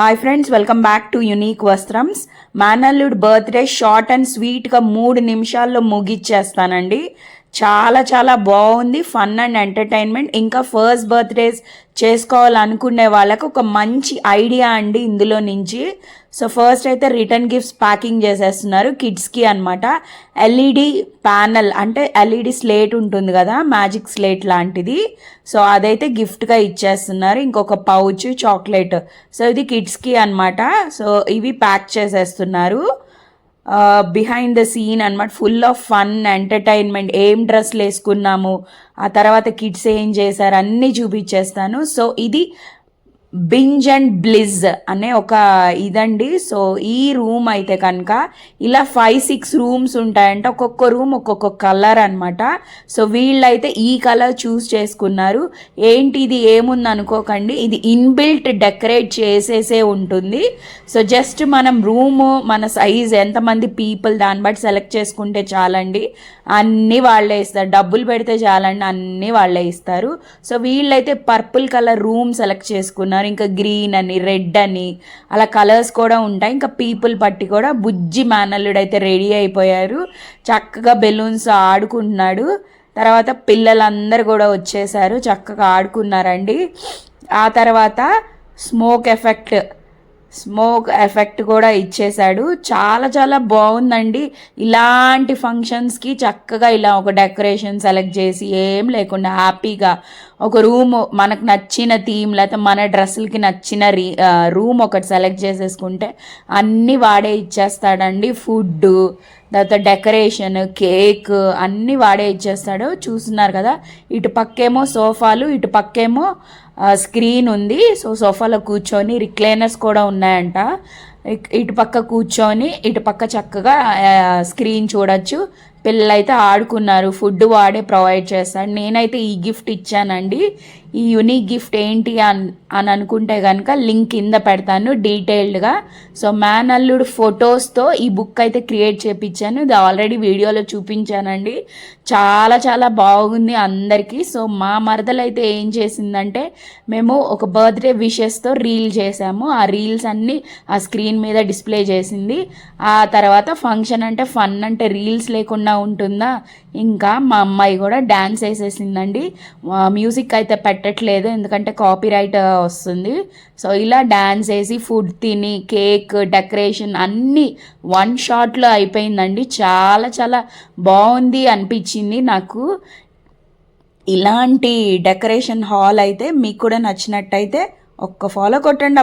Hi friends welcome back to unique Vastrams మేనల్లుడ్ birthday short and స్వీట్గా మూడు నిమిషాల్లో ముగిచ్చేస్తానండి. చాలా చాలా బాగుంది. Fun and entertainment. ఇంకా ఫస్ట్ బర్త్డేస్ చేసుకోవాలనుకునే వాళ్ళకు ఒక మంచి ఐడియా అండి ఇందులో నుంచి. సో ఫస్ట్ అయితే రిటర్న్ గిఫ్ట్స్ ప్యాకింగ్ చేసేస్తున్నారు కిడ్స్కి అనమాట ఎల్ఈడి ప్యానల్ అంటే ఎల్ఈడి స్లేట్ ఉంటుంది కదా మ్యాజిక్ స్లేట్ లాంటిది. సో అదైతే గిఫ్ట్గా ఇచ్చేస్తున్నారు. ఇంకొక పౌచ్ చాక్లెట్. సో ఇది కిడ్స్కి అనమాట సో ఇవి ప్యాక్ చేసేస్తున్నారు. బిహైండ్ ద సీన్ అనమాట ఫుల్ ఆఫ్ ఫన్ ఎంటర్టైన్మెంట్ ఏం డ్రెస్లు వేసుకున్నాము. ఆ తర్వాత కిడ్స్ ఏం చేశారు అన్నీ చూపించేస్తాను. సో ఇది బింజ్ అండ్ బ్లిజ్ అనే ఒక ఇదండి. సో ఈ రూమ్ అయితే కనుక ఇలా ఫైవ్ సిక్స్ రూమ్స్ ఉంటాయంట. ఒక్కొక్క రూమ్ ఒక్కొక్క కలర్ అనమాట సో వీళ్ళైతే ఈ కలర్ చూస్ చేసుకున్నారు. ఏంటి ఇది ఏముంది అనుకోకండి ఇది ఇన్బిల్ట్ డెకరేట్ చేసేసే ఉంటుంది. సో జస్ట్ మనం రూము మన సైజ్ ఎంతమంది పీపుల్ దాన్ని బట్టి సెలెక్ట్ చేసుకుంటే చాలండి. అన్నీ వాళ్ళే ఇస్తారు. డబ్బులు పెడితే చాలండి అన్నీ వాళ్ళే ఇస్తారు. సో వీళ్ళైతే పర్పుల్ కలర్ రూమ్ సెలెక్ట్ చేసుకున్నారు. ఇంకా గ్రీన్ అని రెడ్ అని అలా కలర్స్ కూడా ఉంటాయి. ఇంకా పీపుల్ పట్టి కూడా బుజ్జి మేనల్లుడు అయితే రెడీ అయిపోయారు. చక్కగా బెలూన్స్ ఆడుకుంటున్నాడు. తర్వాత పిల్లలందరూ కూడా వచ్చేసారు. చక్కగా ఆడుకున్నారండి. ఆ తర్వాత స్మోక్ ఎఫెక్ట్ స్మోక్ ఎఫెక్ట్ కూడా ఇచ్చేశాడు. చాలా చాలా బాగుందండి. ఇలాంటి ఫంక్షన్స్కి చక్కగా ఇలా ఒక డెకరేషన్ సెలెక్ట్ చేసి ఏం లేకుండా హ్యాపీగా ఒక రూమ్ మనకు నచ్చిన థీమ్ లేకపోతే మన డ్రెస్సులకి నచ్చిన రీ రూమ్ ఒకటి సెలెక్ట్ చేసేసుకుంటే అన్నీ వాడే ఇచ్చేస్తాడండి. ఫుడ్ తర్వాత డెకరేషన్ కేక్ అన్నీ వాడే ఇచ్చేస్తాడు. చూస్తున్నారు కదా ఇటు పక్కేమో సోఫాలు ఇటు పక్కేమో స్క్రీన్ ఉంది. సో సోఫాలో కూర్చొని రిక్లైనర్స్ కూడా ఉన్నాయంట. ఇటు పక్క కూర్చొని ఇటు పక్క చక్కగా స్క్రీన్ చూడొచ్చు. పిల్లలైతే ఆడుకున్నారు ఫుడ్ వాడే ప్రొవైడ్ చేస్తాడు. నేనైతే ఈ గిఫ్ట్ ఇచ్చానండి. ఈ యునిక్ గిఫ్ట్ ఏంటి అని అని అనుకుంటే కనుక లింక్ కింద పెడతాను డీటెయిల్డ్గా సో మ్యాన్ అల్లుడు ఫొటోస్తో ఈ బుక్ అయితే క్రియేట్ చేయించాను ఇది ఆల్రెడీ వీడియోలో చూపించానండి. చాలా చాలా బాగుంది అందరికీ. సో మా మరదలు అయితే ఏం చేసిందంటే మేము ఒక బర్త్డే విషెస్తో రీల్ చేసాము. ఆ రీల్స్ అన్నీ ఆ స్క్రీన్ మీద డిస్ప్లే చేసింది. ఆ తర్వాత ఫంక్షన్ అంటే ఫన్ అంటే రీల్స్ లేకుండా ఉంటుందా? ఇంకా మా అమ్మాయి కూడా డ్యాన్స్ వేసేసిందండి. మ్యూజిక్ అయితే పెట్టట్లేదు ఎందుకంటే కాపీ రైట్ వస్తుంది. సో ఇలా డ్యాన్స్ వేసి ఫుడ్ తిని కేక్ డెకరేషన్ అన్నీ వన్ షాట్లో అయిపోయిందండి. చాలా చాలా బాగుంది అనిపించింది నాకు. ఇలాంటి డెకరేషన్ హాల్ అయితే మీకు కూడా నచ్చినట్టయితే ఒక్క ఫాలో కొట్టండి